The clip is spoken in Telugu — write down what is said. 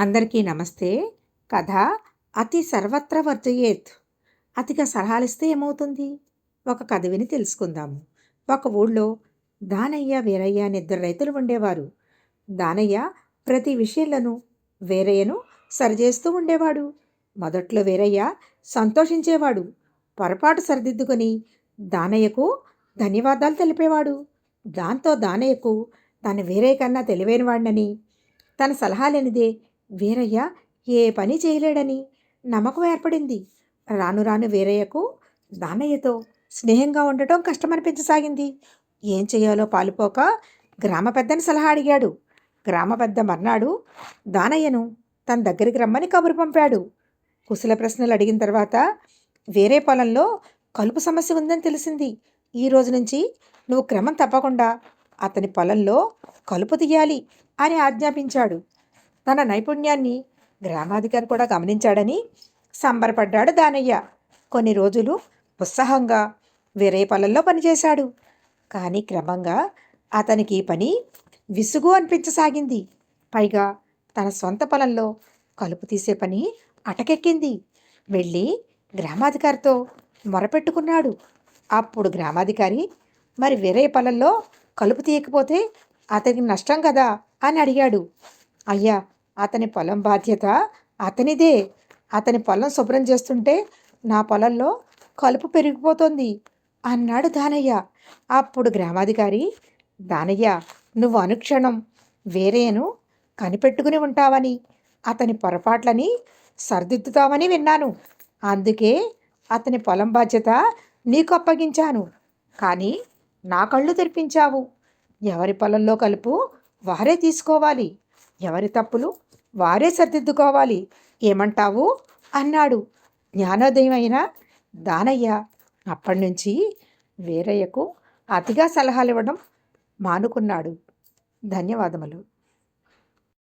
అందరికీ నమస్తే. కథ అతి సర్వత్ర వర్జయేత్. అతిగా సలహాలిస్తే ఏమవుతుంది? ఒక కథ విని తెలుసుకుందాము. ఒక ఊళ్ళో దానయ్య వీరయ్య అని ఇద్దరు రైతులు ఉండేవారు. దానయ్య ప్రతి విషయంలోనూ వీరయ్యను సరిచేస్తూ ఉండేవాడు. మొదట్లో వీరయ్య సంతోషించేవాడు. పొరపాటు సరిదిద్దుకొని దానయ్యకు ధన్యవాదాలు తెలిపేవాడు. దాంతో దానయ్యకు తను వీరయ్య కన్నా తెలివైన వాడినని తన సలహాలేనిదే వీరయ్య ఏ పని చేయలేడని నమ్మకం ఏర్పడింది. రాను రాను వీరయ్యకు దానయ్యతో స్నేహంగా ఉండటం కష్టమనిపించసాగింది. ఏం చేయాలో పాలుపోక గ్రామ పెద్దని సలహా అడిగాడు. గ్రామ పెద్ద మర్నాడు దానయ్యను తన దగ్గరికి రమ్మని కబురు పంపాడు. కుశల ప్రశ్నలు అడిగిన తర్వాత వేరే పొలంలో కలుపు సమస్య ఉందని తెలిసింది. ఈ రోజు నుంచి నువ్వు క్రమం తప్పకుండా అతని పొలంలో కలుపు తీయాలి అని ఆజ్ఞాపించాడు. తన నైపుణ్యాన్ని గ్రామాధికారి కూడా గమనించాడని సంబరపడ్డాడు దానయ్య. కొన్ని రోజులు ఉత్సాహంగా వేరే పనుల్లో పనిచేశాడు. కానీ క్రమంగా అతనికి ఈ పని విసుగు అనిపించసాగింది. పైగా తన సొంత పొలంలో కలుపు తీసే పని అటకెక్కింది. వెళ్ళి గ్రామాధికారితో మొరపెట్టుకున్నాడు. అప్పుడు గ్రామాధికారి మరి వేరే పొలంలో కలుపు తీయకపోతే అతనికి నష్టం కదా? అని అడిగాడు. అయ్యా అతని పొలం బాధ్యత అతనిదే. అతని పొలం శుభ్రం చేస్తుంటే నా పొలంలో కలుపు పెరిగిపోతుంది అన్నాడు దానయ్య. అప్పుడు గ్రామాధికారి దానయ్య నువ్వు అనుక్షణం వేరేను కనిపెట్టుకుని ఉంటావని అతని పొరపాట్లని సరిదిద్దుతావని విన్నాను. అందుకే అతని పొలం బాధ్యత నీకు అప్పగించాను. కానీ నా కళ్ళు తెరిపించావు. ఎవరి పొలంలో కలుపు వారే తీసుకోవాలి. ఎవరి తప్పులు వారే సర్దిద్దుకోవాలి. ఏమంటావు? అన్నాడు. జ్ఞానోదయం అయిన దానయ్య అప్పటి నుంచి వీరయ్యకు అతిగా సలహాలు ఇవ్వడం మానుకున్నాడు. ధన్యవాదములు.